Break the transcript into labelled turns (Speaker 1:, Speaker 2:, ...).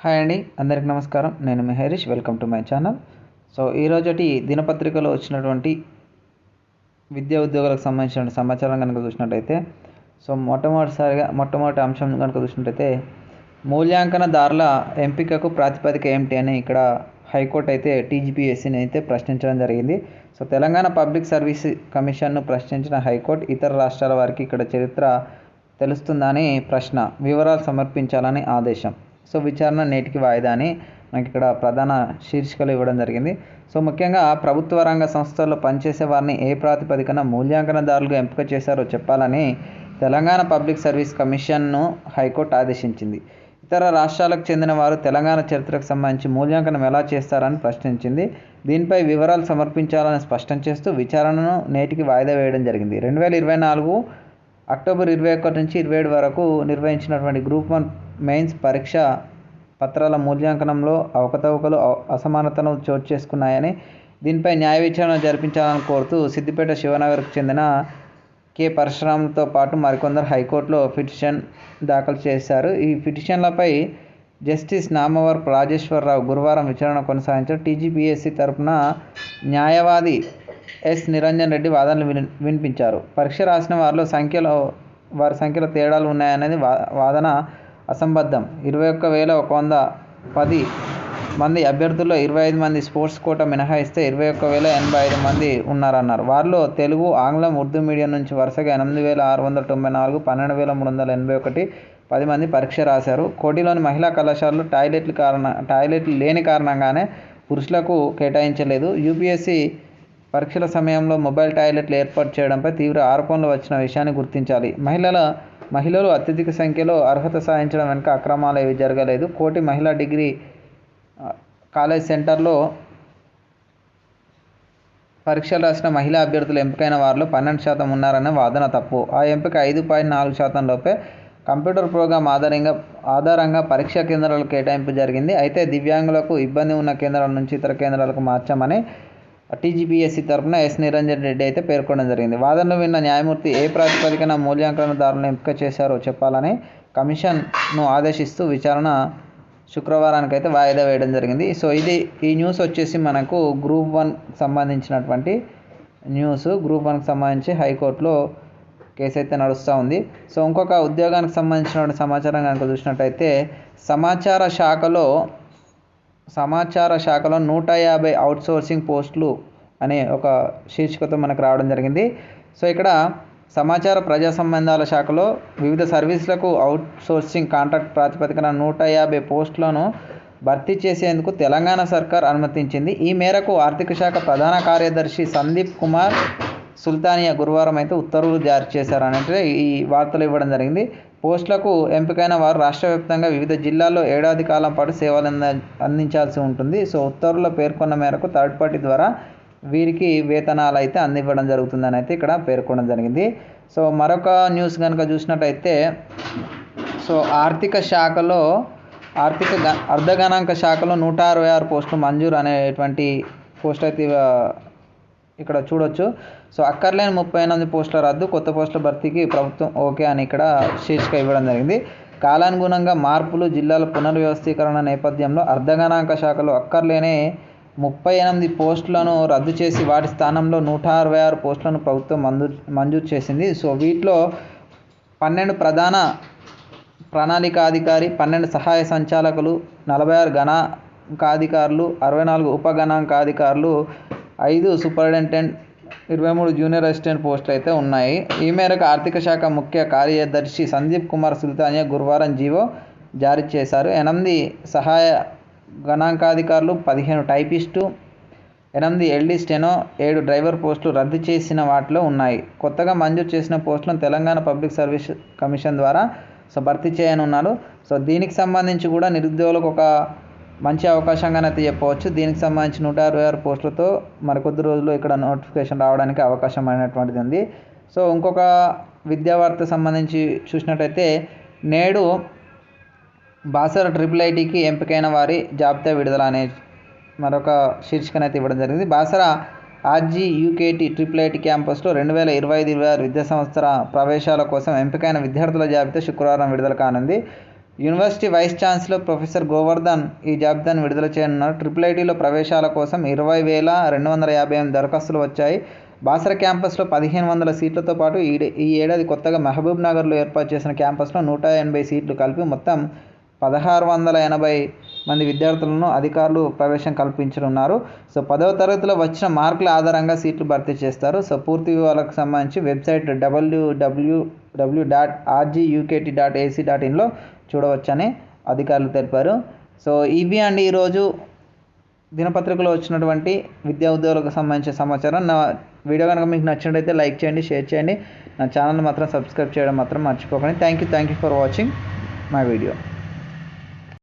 Speaker 1: Hi అండి అందరికి నమస్కారం. నేను మీ Harish welcome to my channel. So ఈరోజటి దినపత్రికలో వచ్చినటువంటి విద్యా ఉద్యోగులకు సంబంధించిన సమాచారం కనుక చూసినట్టయితే సో మొట్టమొదటిసారిగా మొట్టమొదటి అంశం కనుక చూసినట్టయితే మూల్యాంకనదారుల ఎంపికకు ప్రాతిపదిక ఏమిటి అని ఇక్కడ హైకోర్టు అయితే టీజీపీఎస్సీని అయితే ప్రశ్నించడం జరిగింది. సో తెలంగాణ పబ్లిక్ సర్వీస్ కమిషన్ను ప్రశ్నించిన హైకోర్టు ఇతర రాష్ట్రాల వారికి ఇక్కడ చరిత్ర తెలుస్తుందని ప్రశ్న వివరాలు సమర్పించాలని ఆదేశం. సో విచారణ నేటికి వాయిదా అని మనకి ఇక్కడ ప్రధాన శీర్షికలు ఇవ్వడం జరిగింది. సో ముఖ్యంగా ప్రభుత్వ రంగ సంస్థల్లో పనిచేసే వారిని ఏ ప్రాతిపదికన మూల్యాంకనదారులుగా ఎంపిక చేశారో చెప్పాలని తెలంగాణ పబ్లిక్ సర్వీస్ కమిషన్ను హైకోర్టు ఆదేశించింది. ఇతర రాష్ట్రాలకు చెందిన వారు తెలంగాణ చరిత్రకు సంబంధించి మూల్యాంకనం ఎలా చేస్తారని ప్రశ్నించింది. దీనిపై వివరాలు సమర్పించాలని స్పష్టం చేస్తూ విచారణను నేటికి వాయిదా వేయడం జరిగింది. రెండు వేల ఇరవై నాలుగు అక్టోబర్ ఇరవై ఒకటి నుంచి ఇరవై ఏడు వరకు నిర్వహించినటువంటి గ్రూప్ వన్ మెయిన్స్ పరీక్ష పత్రాల మూల్యాంకనంలో అవకతవకలు అసమానతను చోటు చేసుకున్నాయని దీనిపై న్యాయ విచారణ జరిపించాలని కోరుతూ సిద్దిపేట శివనగర్కు చెందిన కె. పరశురామ్తో పాటు మరికొందరు హైకోర్టులో పిటిషన్ దాఖలు చేశారు. ఈ పిటిషన్లపై జస్టిస్ నామవరపు రాజేశ్వరరావు గురువారం విచారణ కొనసాగించారు. టీజీపీఎస్సీ తరపున న్యాయవాది ఎస్. నిరంజన్ రెడ్డి వాదనలు విని వినిపించారు. పరీక్ష రాసిన వారిలో సంఖ్యలో వారి సంఖ్యలో తేడాలు ఉన్నాయనేది వా వాదన అసంబద్ధం. ఇరవై ఒక్క వేల ఒక వంద పది మంది అభ్యర్థుల్లో ఇరవై ఐదు మంది స్పోర్ట్స్ కోట మినహాయిస్తే ఇరవై ఒక్క వేల ఎనభై ఐదు మంది ఉన్నారన్నారు. వారిలో తెలుగు ఆంగ్లం ఉర్దూ మీడియం నుంచి వరుసగా ఎనిమిది వేల ఆరు వందల తొంభై నాలుగు పన్నెండు వేల మూడు వందల ఎనభై ఒకటి పది మంది పరీక్ష రాశారు. కోటిలోని మహిళా కళాశాలలు టాయిలెట్లు కారణ టాయిలెట్లు లేని కారణంగానే పురుషులకు కేటాయించలేదు. యూపీఎస్సీ పరీక్షల సమయంలో మొబైల్ టాయిలెట్లు ఏర్పాటు చేయడంపై తీవ్ర ఆరోపణలు వచ్చిన విషయాన్ని గుర్తించాలి. మహిళల మహిళలు అత్యధిక సంఖ్యలో అర్హత సాధించడం వెనుక అక్రమాలు ఏవి జరగలేదు. కోటి మహిళా డిగ్రీ కాలేజ్ సెంటర్లో పరీక్షలు రాసిన మహిళా అభ్యర్థులు ఎంపికైన వారిలో పన్నెండు శాతం ఉన్నారనే వాదన తప్పు. ఆ ఎంపిక ఐదు పాయింట్ నాలుగు శాతం లోపే కంప్యూటర్ ప్రోగ్రామ్ ఆధారంగా ఆధారంగా పరీక్షా కేంద్రాల కేటాయింపు జరిగింది. అయితే దివ్యాంగులకు ఇబ్బంది ఉన్న కేంద్రాల నుంచి ఇతర కేంద్రాలకు మార్చామని టీజీపీఎస్సీ తరపున ఎస్ నిరంజన్ రెడ్డి అయితే పేర్కొనడం జరిగింది. వాదనలు విన్న న్యాయమూర్తి ఏ ప్రాతిపదికన మూల్యాంకనదారులను ఎంపిక చేశారో చెప్పాలని కమిషన్ను ఆదేశిస్తూ విచారణ శుక్రవారానికి అయితే వాయిదా వేయడం జరిగింది. సో ఇది ఈ న్యూస్ వచ్చేసి మనకు గ్రూప్ వన్ సంబంధించినటువంటి న్యూస్. గ్రూప్ వన్కి సంబంధించి హైకోర్టులో కేసు అయితే నడుస్తూ ఉంది. సో ఇంకొక ఉద్యోగానికి సంబంధించినటువంటి సమాచారం కనుక చూసినట్టయితే సమాచార శాఖలో సమాచార శాఖలో నూట యాభై అవుట్సోర్సింగ్ పోస్టులు అనే ఒక శీర్షికతో మనకు రావడం జరిగింది. సో ఇక్కడ సమాచార ప్రజా సంబంధాల శాఖలో వివిధ సర్వీసులకు అవుట్సోర్సింగ్ కాంట్రాక్ట్ ప్రాతిపదికన నూట యాభై పోస్టులను భర్తీ చేసేందుకు తెలంగాణ సర్కార్ అనుమతించింది. ఈ మేరకు ఆర్థిక శాఖ ప్రధాన కార్యదర్శి సందీప్ కుమార్ సుల్తానియా గురువారం అయితే ఉత్తర్వులు జారీ చేశారనంటే ఈ వార్తలు ఇవ్వడం జరిగింది. పోస్టులకు ఎంపికైన వారు రాష్ట్ర వ్యాప్తంగా వివిధ జిల్లాల్లో ఏడాది కాలం పాటు సేవలు అంద అందించాల్సి ఉంటుంది. సో ఉత్తర్వుల్లో పేర్కొన్న మేరకు థర్డ్ పార్టీ ద్వారా వీరికి వేతనాలు అయితే అందివ్వడం జరుగుతుందని అయితే ఇక్కడ పేర్కొనడం జరిగింది. సో మరొక న్యూస్ కనుక చూసినట్టయితే సో ఆర్థిక శాఖలో ఆర్థిక గ- అర్ధగణాంక శాఖలో నూట అరవై ఆరు పోస్టులు మంజూరు అనేటువంటి పోస్ట్ అయితే ఇక్కడ చూడొచ్చు. సో అక్కర్లేని ముప్పై ఎనిమిది పోస్టుల రద్దు కొత్త పోస్టుల భర్తీకి ప్రభుత్వం ఓకే అని ఇక్కడ శీర్షిక ఇవ్వడం జరిగింది. కాలానుగుణంగా మార్పులు జిల్లాల పునర్వ్యవస్థీకరణ నేపథ్యంలో అర్ధగణాంక శాఖలో అక్కర్లేని ముప్పై ఎనిమిది పోస్టులను రద్దు చేసి వాటి స్థానంలో నూట అరవై ఆరు పోస్టులను ప్రభుత్వం మంజూరు మంజూరు చేసింది. సో వీటిలో పన్నెండు ప్రధాన ప్రణాళికాధికారి పన్నెండు సహాయ సంచాలకులు నలభై ఆరు గణాంకాధికారులు అరవై నాలుగు ఉపగణాంకాధికారులు ఐదు సూపరింటెండెంట్ ఇరవై మూడు జూనియర్ అసిస్టెంట్ పోస్టులు అయితే ఉన్నాయి. ఈ మేరకు ఆర్థిక శాఖ ముఖ్య కార్యదర్శి సందీప్ కుమార్ సుల్తానియా గురువారం జీవో జారీ చేశారు. ఎనిమిది సహాయ గణాంకాధికారులు పదిహేను టైపిస్టు ఎనిమిది ఎల్డీ స్టెనో ఏడు డ్రైవర్ పోస్టులు రద్దు చేసిన వాటిలో ఉన్నాయి. కొత్తగా మంజూరు చేసిన పోస్టులను తెలంగాణ పబ్లిక్ సర్వీస్ కమిషన్ ద్వారా సో భర్తీ చేయనున్నారు. సో దీనికి సంబంధించి కూడా నిరుద్యోగులకు ఒక మంచి అవకాశంగానైతే చెప్పవచ్చు. దీనికి సంబంధించి నూట అరవై ఆరు పోస్టులతో మరికొద్ది రోజుల్లో ఇక్కడ నోటిఫికేషన్ రావడానికి అవకాశం అయినటువంటిది ఉంది. సో ఇంకొక విద్యావార్త సంబంధించి చూసినట్టయితే నేడు బాసర ట్రిపుల్ ఐటీకి ఎంపికైన వారి జాబితా విడుదల అనే మరొక శీర్షికనైతే ఇవ్వడం జరిగింది. Basara RG UKT triple IT క్యాంపస్లో రెండు వేల ఇరవై ఐదు ఇరవై ఆరు విద్యా సంవత్సర ప్రవేశాల కోసం ఎంపికైన విద్యార్థుల జాబితా శుక్రవారం విడుదల కానుంది. University vice chancellor professor Govardhan ఈ జాబితాను విడుదల చేయనున్నారు. ట్రిపుల్ ఐటీలో ప్రవేశాల కోసం ఇరవై వేల రెండు వందల యాభై ఎనిమిది దరఖాస్తులు వచ్చాయి. బాసర క్యాంపస్లో పదిహేను వందల సీట్లతో పాటు ఈ ఈ ఏడాది కొత్తగా మహబూబ్ నగర్లో ఏర్పాటు చేసిన క్యాంపస్లో నూట ఎనభై సీట్లు కలిపి మొత్తం పదహారు వందల ఎనభై మంది విద్యార్థులను అధికారులు ప్రవేశం కల్పించనున్నారు. సో పదవ తరగతిలో వచ్చిన మార్కుల ఆధారంగా సీట్లు భర్తీ చేస్తారు. సో పూర్తి వివరాలకు సంబంధించి వెబ్సైట్ డబ్ల్యూడబ్ల్యూడబ్ల్యూ dot RG UKT dot AC dot ఇన్లో చూడవచ్చని అధికారులు తెలిపారు. సో ఇవి అండి ఈరోజు దినపత్రికలో వచ్చినటువంటి విద్యా ఉద్యోగులకు సంబంధించిన సమాచారం. నా వీడియో కనుక మీకు నచ్చినట్టయితే లైక్ చేయండి షేర్ చేయండి. నా ఛానల్ మాత్రం సబ్స్క్రైబ్ చేయడం మాత్రం మర్చిపోకండి. Thank you thank you for watching my video.